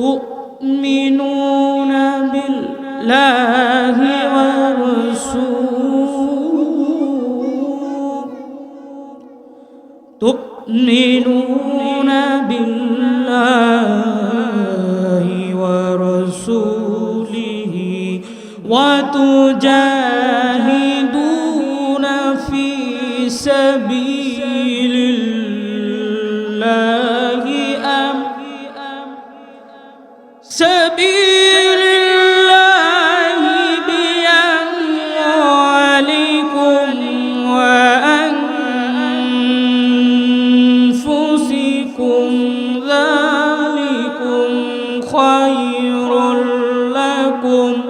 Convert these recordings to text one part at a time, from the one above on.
تؤمنون بالله ورسوله تؤمنون خير لكم.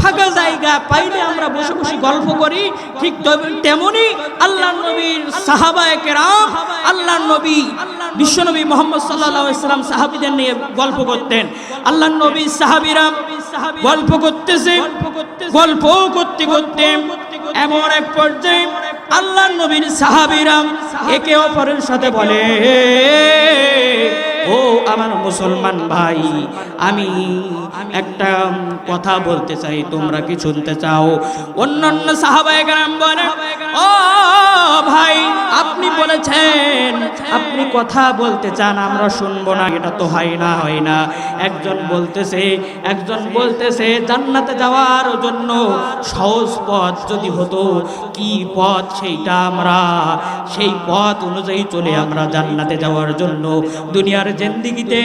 ফাঁকা জায়গা পাইলে আমরা বসে বসে গল্প করি, ঠিক তেমনি আল্লাহ নবীর সাহাবায়ে কেরাম আল্লাহ নবী বিশ্বনবী মোহাম্মদ সাল্লাম সাহাবীদের নিয়ে গল্প করতেন। আল্লাহ নবী সাহাবীরা গল্প করতেছে গল্প করতে করতে এমন এক পর্যায়ে আল্লাহ নবীর সাহাবীরাম একে অপরের সাথে বলে আমার মুসলমান ভাই, আমি একটা কথা বলতে চাই, তোমরা কি শুনতে চাও? অন্যান্য সাহাবায় গ্রাম বলে ও ভাই, আপনি বলেছেন আপনি কথা বলতে চান, আমরা শুনব না, এটা তো হয় না হয় না। একজন বলতেছে একজন বলতেছে, জান্নাতে যাওয়ার জন্য সহজ পথ যদি হতো, কি পথ সেইটা আমরা, সেই পথ অনুযায়ী চলে আমরা জান্নাতে যাওয়ার জন্য দুনিয়ার জিন্দিগিতে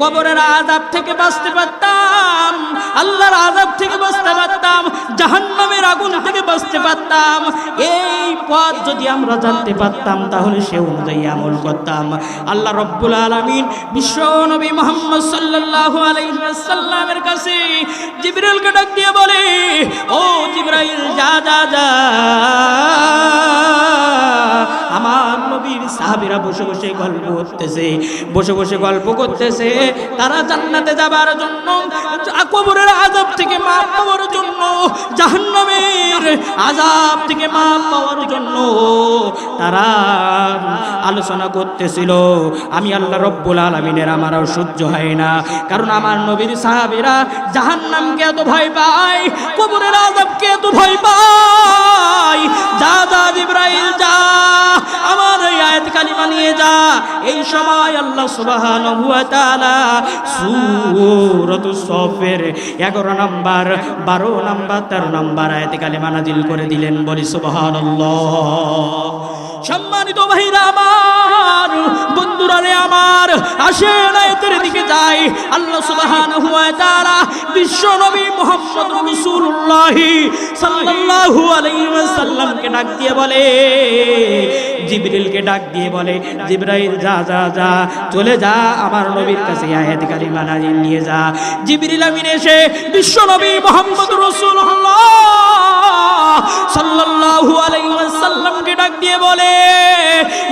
কবরের আযাব থেকে বাঁচতে পারতাম, আল্লাহর আযাব থেকে বাঁচতে পারতাম, জাহান্নামের আগুন থেকে বাঁচতে পারতাম। এই পথ যদি আমরা জানতে পারতাম, তাহলে সে অনুযায়ী আমল করতাম আল্লাহ রব্বুল আলমিন বিশ্ব নবী মোহাম্মদ সাল্লাহ আলাইসাল্লামের কাছে জিবরাইলকে ডাক দিয়ে বলে, ও জিবরাইল যা যা যা। সাহাবীরা বসে বসে গল্প করতেছে, বসে বসে গল্প করতেছে। তারা জান্নাতে যাবার জন্য কবরের আযাব থেকে মাপ পাওয়ার জন্য, জাহান্নামের আযাব থেকে মাপ পাওয়ার জন্য তারা আলোচনা করতেছিল। আমি আল্লাহ রব্বুল আলমিনের আমার আর সহ্য হয় না, কারণ আমার নবীর সাহাবীরা জাহান্নামকে এত ভয় পায়, কবরের আযাবকে এত ভয় পায়। যা যা, জিব্রাইল, যা সময় আল্লাহ সুবহানাহু ওয়া তাআলা সূরাতুস সফের 11 নাম্বার 12 নাম্বার 13 নাম্বার আয়াতে কালিমা নাজিল করে দিলেন। বলি, সুবহানাল্লাহ। সম্মানিত ভাইরা আমার, বন্ধুরা রে আমার, আসেন আয়াতের দিকে যাই। আল্লাহ সুবহানাহু ওয়া তাআলা বিশ্ব নবী মুহাম্মদ রাসূলুল্লাহ সাল্লাল্লাহু আলাইহি ওয়াসাল্লামকে ডাক দিয়ে বলে জিবরিলকে ডাক দিয়ে বলে, জিবরাইল, যা যা যা, চলে যা, আমার নবীর কাছে আয়াত কারিমা নাজিল নিয়ে যা। জিবরিল আমিন এসে বিশ্ব নবী মুহাম্মদ রাসূলুল্লাহ সাল্লাল্লাহু আলাইহি ওয়াসাল্লামকে ডাক দিয়ে বলে,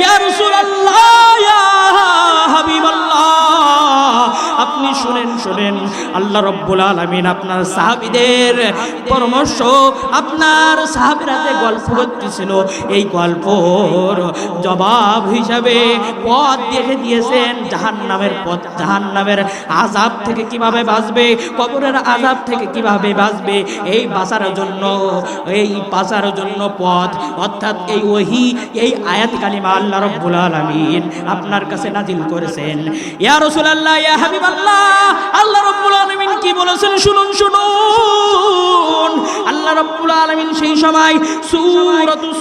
ইয়া রাসূলুল্লাহ, ইয়া হাবিবাল্লাহ। আপনি শুনেন শুনেন। আল্লাহ রব্বুল আলামিন আপনার সাহাবীদের পরামর্শ, আপনার সাহাবীরা যে গল্প করতেছিল, এই গল্পর জবাব হিসাবে পথ দেখে দিয়েছেন, জাহান্নামের পথ, জাহান্নামের আযাব থেকে কীভাবে বাঁচবে, কবরের আযাব থেকে কীভাবে বাঁচবে, এই বাঁচার জন্য, এই বাঁচার জন্য পথ, অর্থাৎ এই ওহি, এই আয়াত কালিমা আল্লাহ রব্বুল আলামিন আপনার কাছে নাজিল করেছেন। ইয়া রাসূলুল্লাহ, ইয়া হাবিবাল্লাহ আল্লাহ রব্বুল আলামিন কি বলেছেন? শুনুন শুনুন। আল্লাহ রব্বুল সেই সময়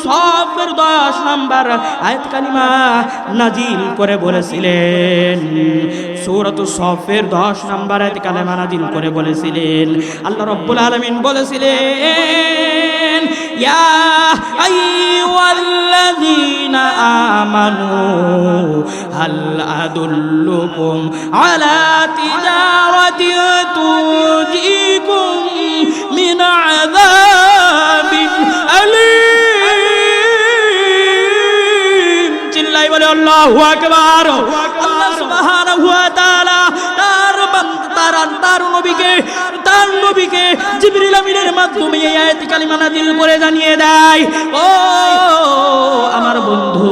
সাফের 10 নাম্বার আয়াত কালিমা করে বলেছিলেন। সূরাতুস সাফের 10 নাম্বার আয়াত কালিমা করে বলেছিলেন। আল্লাহ রব্বুল আলামিন বলেছিলেন, ইয়া আইয়ুহাল্লাযীনা আমানু হাল আদুল্লুকুম আলা তিজারাতিন তুজিকুম মিন আযাবিন আলীম চিল্লাই বলে আল্লাহু আকবার আল্লাহ সুবহানাহু ওয়া তাআলা তার বান্দা তার নবীকে তার নবীকে জিবরিল আমিনের মাধ্যমে এই আয়াত কালিমা নাজিল করে জানিয়ে দেয়। ও আমার বন্ধু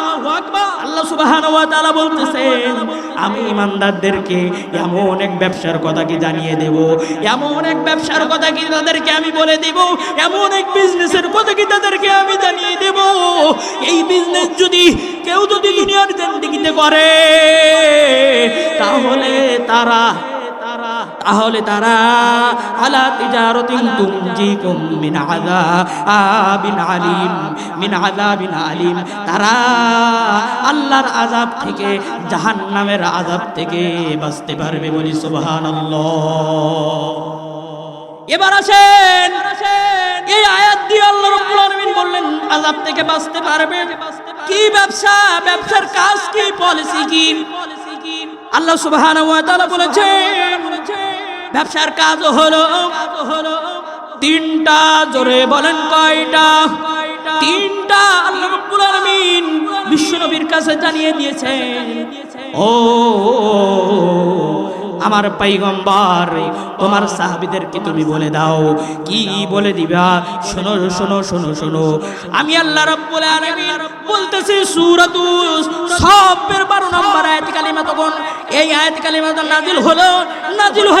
তাআলা বলতেছেন, আমি ইমানদারদেরকে এমন এক ব্যবসার কথা কি জানিয়ে দেব? এমন এক ব্যবসার কথা কি তাদেরকে আমি বলে দেব? এমন এক বিজনেসের কথা কি তাদেরকে আমি জানিয়ে দেব? এই বিজনেস যদি কেউ যদি দুনিয়ার জিন্দেগিতে করে, তাহলে তারা তাহলে তারা, আলা তিজারতিন তুনজিকুম মিন আযাবিন আলিম, মিন আযাবিন আলিম। তারা আল্লাহর আযাব থেকে, জাহান্নামের আযাব থেকে বাঁচতে পারবে বলি সুবহানাল্লাহ। এবার আসেন, এই আয়াত দিয়ে আল্লাহ রাব্বুল আলামিন বললেন, আযাব থেকে বাঁচতে পারবে? কি ব্যবসা, ব্যবসার কাজ কি, পলিসি কি? আল্লাহ সুবহানাহু ওয়া তাআলা বলেছেন ব্যবসার কাজ হলো হলো তিনটা, জোরে বলেন কয়টা? তিনটা আল্লাহ রাব্বুল আলামিন বিশ্বনবীর কাছে জানিয়ে দিয়েছেন। ও, আমার পাইগম্বার তোমার সাহাবিদেরকে তুমি বলে দাও। কি বলে দিবা? শোনো শোনো শোনো শোনো। আমি আল্লাহ রাব্বুল আলামিন বলতেছি সূরাতু সাফের 12 নম্বর আয়াত কালিমা তখন এই আয়াত কালিমা তো নাজিল হলো হয়ে বলতেছে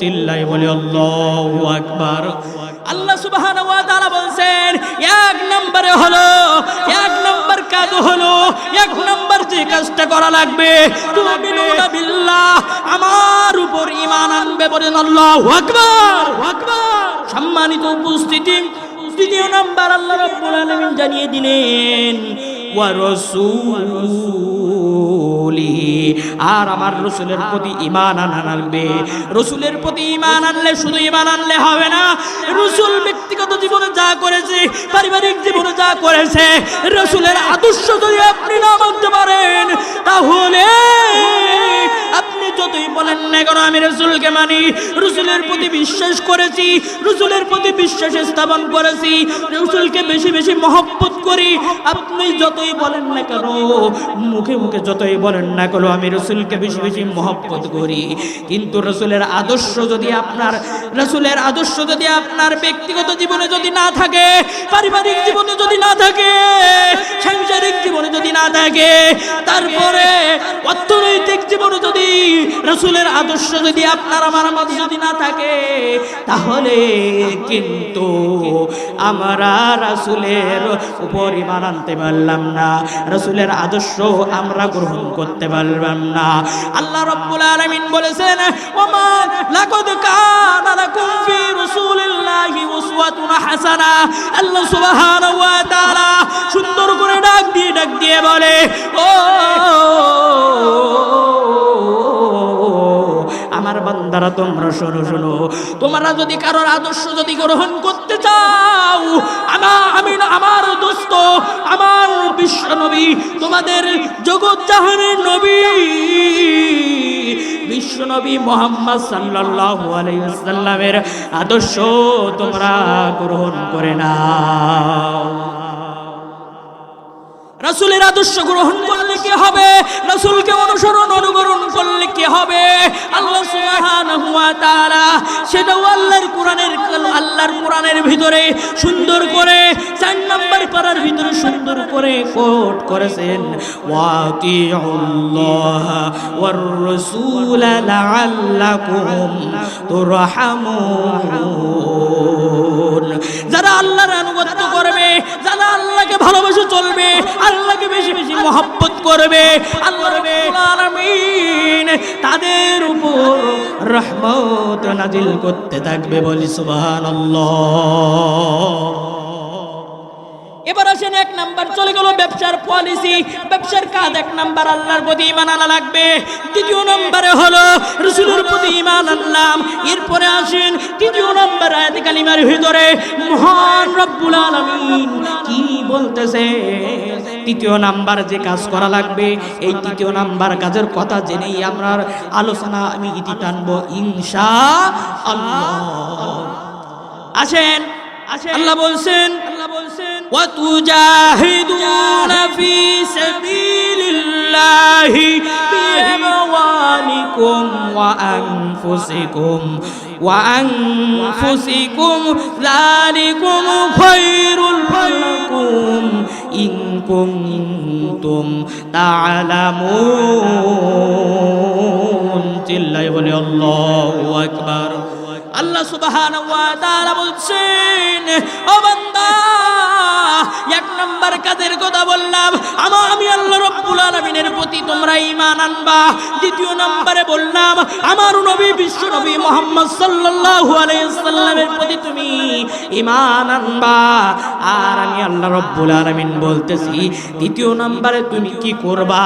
চিল্লাই বলে আকবার। আল্লাহ সুবহানাহু ওয়া তাআলা বলছেন, এক নম্বরে হলো, এক নম্বর কাজ হলো, এক নম্বর যে কাজটা করা লাগবে তুমিনুনা বিল্লাহ, আমার উপর ঈমান আনবে বলেন, আল্লাহু আকবার আকবার। সম্মানিত উপস্থিতি, দ্বিতীয় নাম্বার আল্লাহ রাব্বুল আলামিন জানিয়ে দিলেন, ওয়া রাসূলিহি আর আমার রসুলের প্রতি ইমান আনা লাগবে। রসুলের প্রতি ইমান আনলে শুধু ইমান আনলে হবে না। রসুল ব্যক্তিগত জীবনে যা করেছে, পারিবারিক জীবনে যা করেছে, রসুলের আদর্শ যদি আপনি না মানতে পারেন, তাহলে আপনি যতই বলেন না কেন, আমি রসুলকে মানি। রসুলের প্রতি বিশ্বাস করেছি, রসুলের প্রতি বিশ্বাস স্থাপন করেছি। রসুলকে বেশি বেশি মহব্বত করি। আপনি যতই বলেন না কেন, মুখে মুখে যতই বলেন না কেন, আমি রসুলকে বেশি বেশি মহব্বত করি। কিন্তু রসুলের আদর্শ যদি আপনার, রসুলের আদর্শ যদি আপনার ব্যক্তিগত জীবনে যদি না থাকে, পারিবারিক জীবনে যদি না থাকে, সাংসারিক জীবনে যদি না থাকে, তারপরে অর্থনৈতিক জীবনে যদি রসুলের আদর্শ যদি আপনার, আমার মধ্যে যদি না থাকে, তাহলে কিন্তু আমরা রাসুলের উপর আনতে পারলাম না। রসুলের আদর্শ আমরা গ্রহণ করতে পারলাম না। আল্লাহ রব্বুল আলামিন বলেছেন হাসানা। সুন্দর করে ডাক দিয়ে ডাক দিয়ে বলে, ও বান্দারা তোমরা শোনো শোনো। তোমরা যদি কারোর আদর্শ যদি গ্রহণ করতে চাও আমার আমি আমার দোস্ত, আমার বিশ্ব নবী তোমাদের জগৎ জাহানের নবী বিশ্ব নবী মোহাম্মদ সাল্লাল্লাহু আলাইহি ওয়াসাল্লামের আদর্শ তোমরা গ্রহণ করে নাও। রাসূলের আদর্শ গ্রহণ করলে কি হবে? রাসূলকে অনুসরণ, অনুকরণ করলে কি হবে? আল্লাহ সুবহানাহু ওয়া তাআলা সেটাও আল্লাহর কোরআনের আল্লাহর কোরআনের ভিতরে সুন্দর করে চার নাম্বার পারার ভিতরে সুন্দর করে কোট করেছেন। ওয়াতিউল্লাহ ওয়ার রাসূল লাআল্লাকুম তুরহামুন। যারা আল্লাহর আনুগত্য করবে, যারা আল্লাহকে ভালোবেসে চলবে আল্লাহকে বেশি বেশি মহব্বত করবে। আল্লাহ আলামিন তাদের উপর রহমত নাজিল করতে থাকবে বলি সুবহানাল্লাহ। এবার আসেন এক নাম্বার, চলে গেল ব্যবসার পলিসি ব্যবসার কাজ এক নাম্বার, আল্লাহর প্রতি ইমান আনা লাগবে। দ্বিতীয় নম্বরে হলো রসুলের প্রতি ইমান আনলাম এরপরে আসেন তৃতীয় নম্বর আয়াত কালিমার ভিতরে, মহান রব্বুল আলামিন কি বলতেছে? তৃতীয় নাম্বার যে কাজ করা লাগবে, এই তৃতীয় নাম্বার কাজের কথা জেনেই আমরা আলোচনা আমি ইতি টানবো, ইনশা আল্লাহ। আসেন, আল্লাহ বলছেন وتجاهدون في سبيل الله بأموالكم وأنفسكم وأنفسكم ذلكم خير لكم إن كنتم تعلمون الله أكبر আল্লাহু সুবহানাহু বলছেন, ও এক নাম্বার কাজের কথা বললাম। আমা, আমি আল্লাহ রাব্বুল আলামিনের প্রতি তোমরা ঈমান আনবা। দ্বিতীয় নম্বরে বললাম, আমার নবী, বিশ্ব নবী মুহাম্মদ সাল্লাল্লাহু আলাইহি সাল্লামের প্রতি তুমি ঈমান আনবা। আর আমি আল্লাহ রাব্বুল আলামিন বলতেছি, দ্বিতীয় নম্বরে তুমি কি করবা?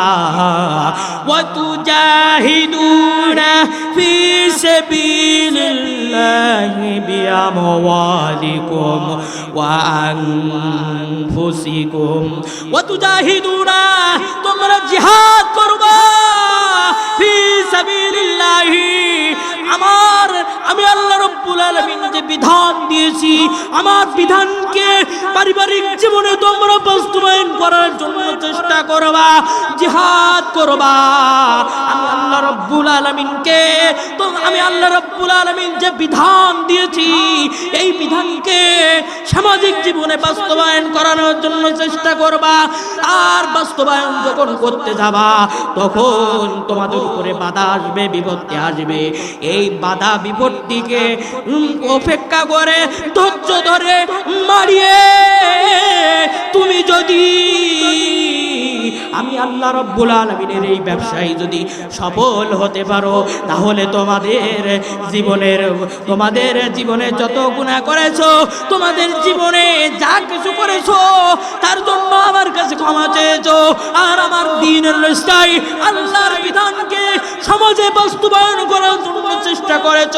ওয়া তুজাহিদুনা ফি সাবিলিল্লাহি। ওয়া আনফুসিকুম ওয়া তুজাহিদুনা তোমরা জিহাদ করবা। ফি সাবিলিল্লাহি। আমার, আমি আল্লাহ রব্বুল আলামিন যে বিধান দিয়েছি, আমার বিধানকে পারিবারিক জীবনে তোমরা বাস্তবায়ন করার জন্য চেষ্টা করবা, জিহাদ করবা। আমি আল্লাহ রব্বুল আলামিনকে তো, আমি আল্লাহ রব্বুল আলামিন যে বিধান দিয়েছি, এই বিধানকে সামাজিক জীবনে বাস্তবায়ন করানোর জন্য চেষ্টা করবা, আর বাস্তবায়ন যখন করতে যাবা, তখন তোমাদের উপরে বাধা আসবে, বিপত্তি আসবে। এই বাধা বিপত্তিকে অপেক্ষা করে, ধৈর্য ধরে মারিয়ে তুমি যদি আমি আল্লাহ রব্বুল আলমিনের এই ব্যবসায় যদি সফল হতে পারো, তাহলে তোমাদের জীবনের, তোমাদের জীবনে যত গুণা করেছ, তোমাদের জীবনে যা কিছু করেছ, তার জন্য আমার কাছে ক্ষমা চেয়েছো। আর আমার দিনের স্থায়ী আল্লাহর বিধানকে সমাজে বাস্তবায়ন করার জন্য চেষ্টা করেছ।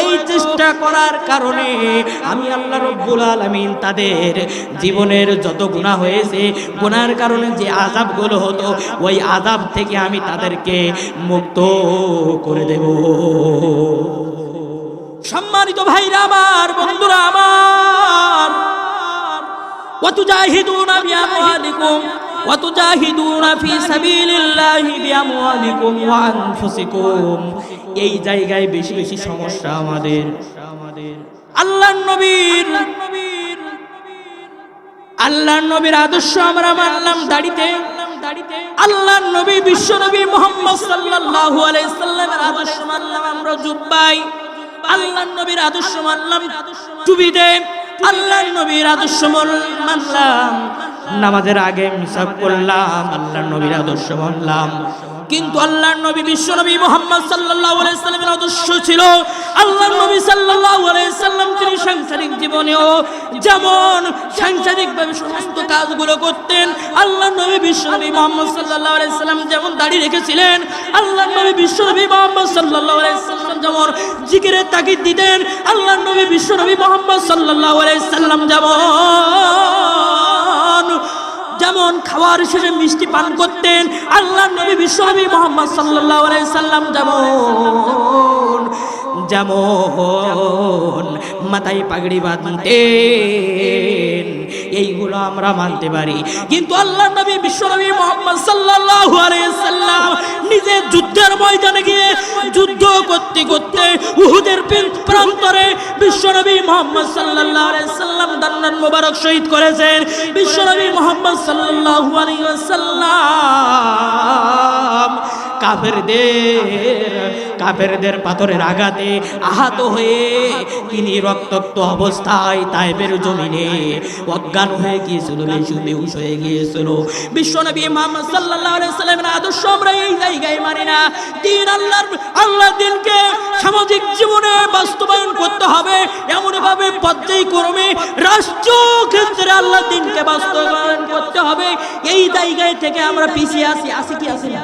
এই চেষ্টা করার কারণে আমি আল্লাহ রব্বুল আলামিন তাদের জীবনের যত গুনাহ হয়েছে, গুনার কারণে যে আযাবগুলো হতো ওই আযাব থেকে আমি তাদেরকে মুক্ত করে দেব সম্মানিত ভাইরা আমার বন্ধুরা আমার وتجاهدون بأموالكم وتجاهدون في سبيل الله بأموالكم وأنفسكم এই জায়গায় বেশি বেশি সমস্যা আমাদের আল্লাহ নবীর আল্লাহ নবীর আদর্শ আমরা মানলাম দাড়িতে আল্লাহ নবী, বিশ্ব নবী মোহাম্মদ সাল্লাল্লাহু আলাইহি সাল্লামের আদর্শ মানলাম, আমরা জুব্বাই আল্লাহ নবীর আদর্শ মানলাম টুবিতে আল্লাহ নবীর আদর্শ মানলাম। নামাজের আগে মিসাব করলাম আল্লাহ নবীর আদর্শ মানলাম। কিন্তু আল্লাহর নবী, বিশ্ব নবী মোহাম্মদ সাল্লাল্লাহু আলাইহি সাল্লামের আদর্শ ছিল আল্লাহর নবী সাল্লাল্লাহু আলাইহি সাল্লাম তিনি সাংসারিক জীবনেও যেমন সাংসারিক ভাবে সমস্ত কাজগুলো করতেন আল্লাহ নবী বিশ্ব নবী মোহাম্মদ সাল্লাম যেমন দাড়ি রেখেছিলেন আল্লাহ নবী বিশ্ব নবী মোহাম্মদ সাল্লাম যেমন জিকিরের তাকিদ দিতেন আল্লাহ নবী বিশ্ব নবী মোহাম্মদ সাল্লাল্লাহু আলাইহি সাল্লাম যেমন যেমন খাওয়ার শেষে মিষ্টি পান করতেন, আল্লাহ নবী বিশ্বনবী মোহাম্মদ সাল্লাহ সাল্লাম যেমন যেমন মাথায় পাগড়ি বাঁধতেন। এইগুলো আমরা মানতে পারি। কিন্তু আল্লাহ নবী বিশ্বনবী মোহাম্মদ আলাইহি সাল্লাম নিজে যুদ্ধের ময়দানে গিয়ে যুদ্ধ করতে করতে উহুদের প্রান্তরে বিশ্বনবী মোহাম্মদ সাল্লাল্লাহু আলাইহি সাল্লাম দান্নান মোবারক শহীদ করেছেন। বিশ্বনবী মোহাম্মদ সাল্লাল্লাহু আলাইহি ওয়াসাল্লাম কাফেরদের কাফেরদের পাথরের আঘাতে আহত হয়ে তিনি রক্তাক্ত অবস্থায় তাইবের জমিনে অজ্ঞান হয়ে গিয়েছিল, বেহুশ হয়ে গিয়েছিল। বিশ্বনবী মোহাম্মদ আলাইহি সাল্লামের আদর্শ আমরা এই জায়গায় মানি না। দিন আল্লাহর আল্লাহ দিনকে সামাজিক জীবনে বাস্তবায়ন করতে হবে। এমন ভাবে পর্যায়ক্রমে রাষ্ট্র ক্ষেত্রে আল্লাহ দিনকে বাস্তবায়ন করতে হবে। এই জায়গায় থেকে আমরা পিছিয়ে আসি আসি কি আসি না?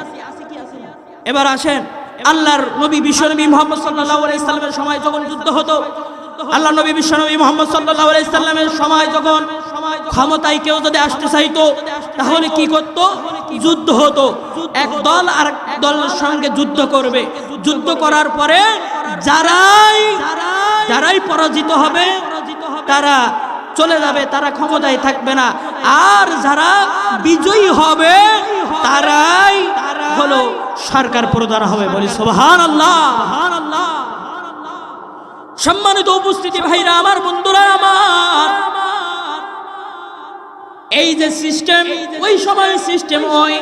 এবার আসেন, আল্লাহর নবী বিশ্বনবী মোহাম্মদ সাল্লাল্লাহু আলাইহি সাল্লামের সময় যখন যুদ্ধ হতো আল্লাহ নবী বিশ্বনবী মোহাম্মদ সাল্লাল্লাহু আলাইহি সাল্লামের সময় যখন ক্ষমতায় কেউ যদি আসতে চাইতো, তাহলে কি করত? যুদ্ধ হতো। এক দল আর দলের সঙ্গে যুদ্ধ করবে। যুদ্ধ করার পরে যারাই যারাই পরাজিত হবে, তারা চলে যাবে, তারা ক্ষমতায় থাকবে না। আর যারা বিজয়ী হবে, তারাই হলো সরকার প্রধান হবে বলি সোহান আল্লাহ সম্মানিত উপস্থিতি ভাইরা, আমার বন্ধুরা, আমার, এই যে সিস্টেম ওই সময় সিস্টেম ওই,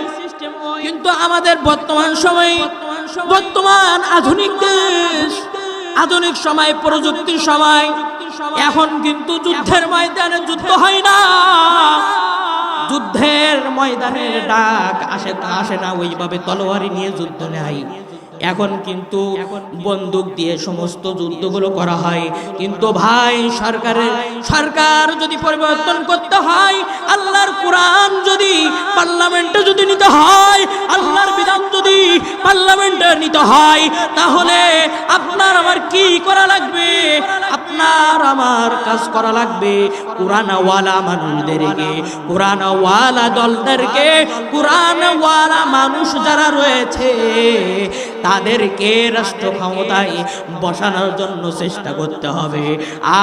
কিন্তু আমাদের বর্তমান সময়, বর্তমান আধুনিক দেশ, আধুনিক সময়, প্রযুক্তির সময়, এখন কিন্তু যুদ্ধের ময়দানে যুদ্ধ হয় না। যুদ্ধের ময়দানের ডাক আসে আসে না, ওইভাবে তলোয়ারি নিয়ে যুদ্ধ নেয়। এখন কিন্তু বন্দুক দিয়ে সমস্ত যুদ্ধগুলো করা হয়। কিন্তু ভাই, সরকারের, সরকার যদি পরিবর্তন করতে হয়, আল্লাহর কোরআন যদি পার্লামেন্টে যদি নিতে হয়, আল্লাহর বিধান যদি পার্লামেন্টে নিতে হয়, তাহলে আপনার আমার কি করা লাগবে? আপনার আমার কাজ করা লাগবে। কোরআনওয়ালা মানুষদেরকে, কোরআনওয়ালা দলদেরকে, কোরআনওয়ালা মানুষ যারা রয়েছে, তাদেরকে রাষ্ট্র ক্ষমতায় বসানোর জন্য চেষ্টা করতে হবে।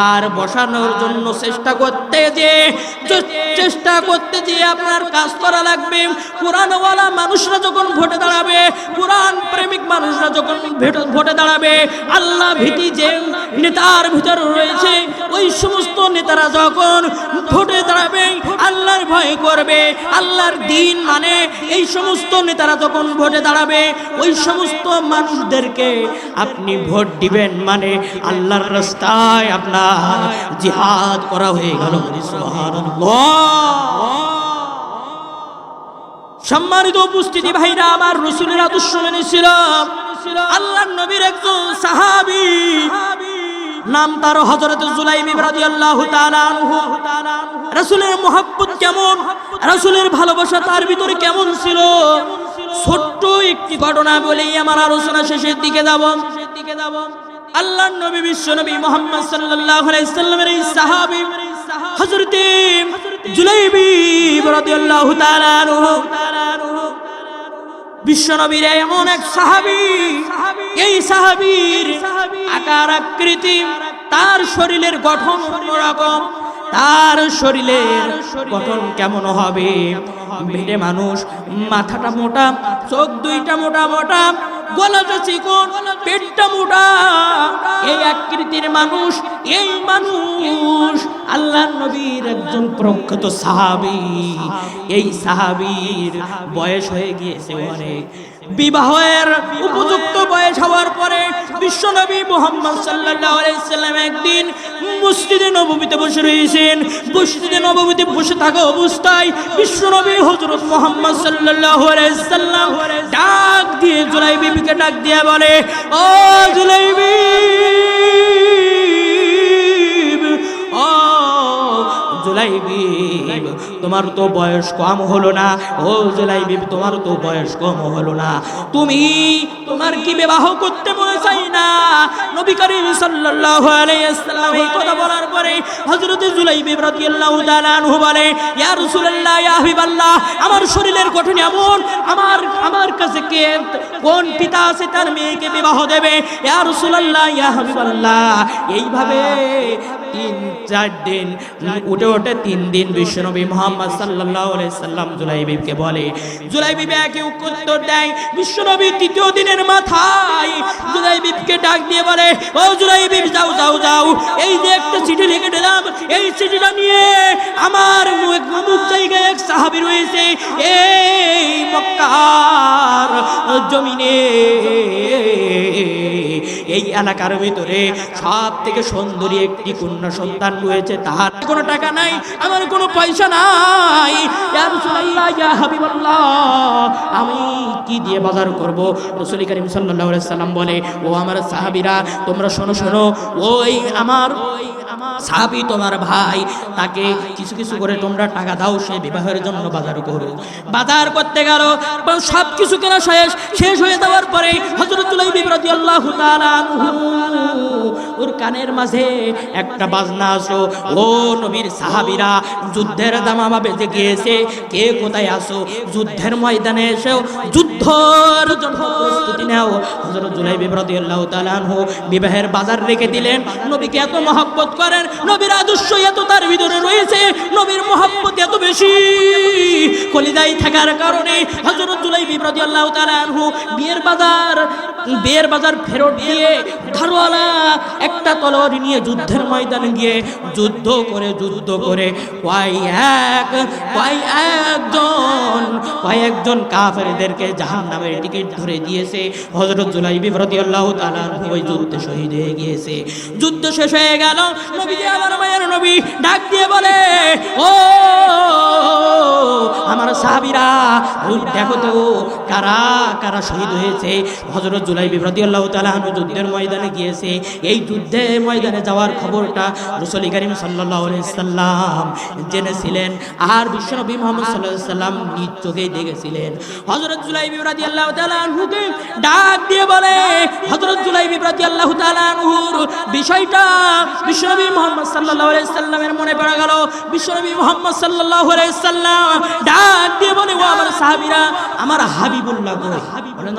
আর বসানোর জন্য চেষ্টা করতে যে চেষ্টা করতে যে আপনার কাজ করা লাগবে। কোরআনওয়ালা মানুষরা যখন ভোটে দাঁড়াবে, কোরআন প্রেমিক মানুষরা যখন ভোটে দাঁড়াবে, আল্লাহ ভীতি যে নেতার ভিতরে রয়েছে, ওই সমস্ত নেতারা যখন ভোটে দাঁড়াবে, আল্লাহর ভয় করবে, আল্লাহর দিন মানে এই সমস্ত নেতারা যখন ভোটে দাঁড়াবে, ওই সমস্ত মানুষদেরকে আপনি ভোট দিবেন মানে আল্লাহর রাস্তায় আপনার জিহাদ করা হয়ে গেল সম্মানিত উপস্থিতি ভাইরা, আমার রসুলের আদর্শ মেনেছিল আল্লাহ নবীর একজন সাহাবি। নাম তার হযরত জুলাইবি রাদিয়াল্লাহু তাআলা আনহু। রাসূলের কেমন? রাসূলের ভালোবাসা তার ভিতরে কেমন ছিল? ছোট্ট একটি ঘটনা বলেই আমার আলোচনা শেষের দিকে যাব। আল্লাহ নবী, বিশ্ব নবী মোহাম্মদ সাল্লাল্লাহু আলাইহি সাল্লামের এই সাহাবী হযরতে জুলাইবি রাদিয়াল্লাহু তাআলা আনহু। বিশ্বনবীর এমন এক সাহাবি। এই সাহাবির আকার আকৃতি, তার শরীরের গঠন অন্যরকম। তার শরীরের গঠন কেমন হবে? বেটে মানুষ মাথাটা মোটা, চোখ দুইটা মোটা মোটা। গলাটা চিকন পেটটা মোটা। এই আকৃতির মানুষ, এই মানুষ আল্লাহ নবীর একজন প্রখ্যাত সাহাবি। এই সাহাবীর বয়স হয়ে গিয়েছে অনেক। বিবাহের উপযুক্ত বয়স হওয়ার পরে বিশ্বনবী মোহাম্মদ সাল্লাল্লাহু আলাইহি সাল্লাম একদিন মসজিদে নবমীতে বসে রয়েছেন। মসজিদে নববীতে বসে থাকা অবস্থায় বিশ্বনবী হজরত মোহাম্মদ সাল্লাল্লাহু আলাইহি সাল্লাম ডাক দিয়ে জুলাই বিবিকে ডাক দিয়ে বলে, ও জুলাই জুলাইবিব তোমার তো বয়স কম হলো না। ও জুলাইবিব তোমার তো বয়স কম হলো না। তুমি তোমার কি বিবাহ করতে মনে চাই না? নবী করিম সাল্লাল্লাহু আলাইহি ওয়াসাল্লাম এই কথা বলার পরে হযরত জুলাইবিব রাদিয়াল্লাহু তাআলা আনহু বলে, ইয়া রাসূলুল্লাহ, ইয়া হাবিবাল্লাহ, আমার শরীরের গঠন এমন, আমার আমার কাছে কে, কোন পিতা আছে তার মেয়েকে বিবাহ দেবে? ইয়া রাসূলুল্লাহ, ইয়া হাবিবাল্লাহ। এইভাবে তিন, চার দিন, উঠে উঠে তিন দিন বিশ্বনবী মোহাম্মদ আলাইহি সাল্লাম জুলাইবিবকে বলে জুলাইবিব একে উত্তর দেয়, বিশ্বনবী তৃতীয় দিনের মাথায় জুলাইবিবকে ডাক দিয়ে বলে, ও যাও যাও এই যে একটা চিঠি লিখে দিলাম, এই চিঠিটা নিয়ে আমার অমুক জায়গায় এক সাহাবী রয়েছে, এই মক্কার জমিনে। এই এলাকার ভিতরে সব থেকে সুন্দরী একটি কন্যা সন্তান রয়েছে, তাহার কোনো টাকা নাই, আমার কোনো পয়সা নাই। আমি কি দিয়ে বাজার করব? রসুল করিম আলাইহি সাল্লাম বলে, ও আমার সাহাবিরা, তোমরা শোনো শোনো ওই আমার সাহাবি তোমার ভাই, তাকে কিছু কিছু করে তোমরা টাকা দাও, সে বিবাহের জন্য বাজার করো। বাজার করতে গেল সব কিছু কেনা শেষ শেষ হয়ে যাওয়ার পরে হজরতুল্লাহ বিব্রতি আল্লাহ ওর কানের মাঝে একটা বাজনা আসো ও নবীর সাহাবিরা, যুদ্ধের দামামা বেজে গিয়েছে। কে কোথায় আসো? যুদ্ধের ময়দানে এসেও যুদ্ধর জন্য প্রস্তুতি নাও। হজরত জুলাই বিব্রতি আল্লাহ তালানহু বিবাহের বাজার রেখে দিলেন। নবীকে এত মহব্বত করেন, নবীর আদর্শ এত তার ভিতরে রয়েছে, নবীর মহব্বত এত বেশি। কলিদাই থাকার কারণে হজরত জুলাই বিব্রতি আল্লাহ তালানহু বিয়ের বাজার বিয়ের বাজার ফেরত দিয়ে ধারওয়ালা একটা তলোয়ার নিয়ে যুদ্ধের ময়দানে গিয়ে যুদ্ধ করে যুদ্ধ করে কয় এক, কয় একজন কয়েকজন কাফেরদেরকে জাহান নামের টিকিট ধরে দিয়েছে। হজরত জুলাই বিব্রতি আল্লাহ তালার ওই যুদ্ধে শহীদ হয়ে গিয়েছে। যুদ্ধ শেষ হয়ে গেল। নবী আমার মায়ের নবী ডাক দিয়ে বলে, ও আমার সাহাবিরা দেখো তো, কারা কারা শহীদ হয়েছে। হজরত জুলাই বিব্রতি আল্লাহ যুদ্ধের ময়দানে গিয়েছে। এই যুদ্ধে ময়দানে যাওয়ার খবরটা রসুল করিম সাল্লাহ সাল্লাম জেনেছিলেন। আর বিশ্বনবী মোহাম্মদ সাল্লাহ সাল্লাম নিজ চোখেই দেখেছিলেন। হজরত জুলাই বিব্রতি আল্লাহ তালাহুকে ডাক দিয়ে বলে হজরত জুলাই বিব্রতি আল্লাহ তালাহুর বিষয়টা বিশ্বনবী মোহাম্মদ সাল্লাহ সাল্লামের মনে পড়া গেল। বিশ্বনবী মোহাম্মদ সাল্লাহ সাল্লাম ডাক দিয়ে বলে ও আমার সাহাবিরা আমার হাবিবুল্লাহ গো। বলে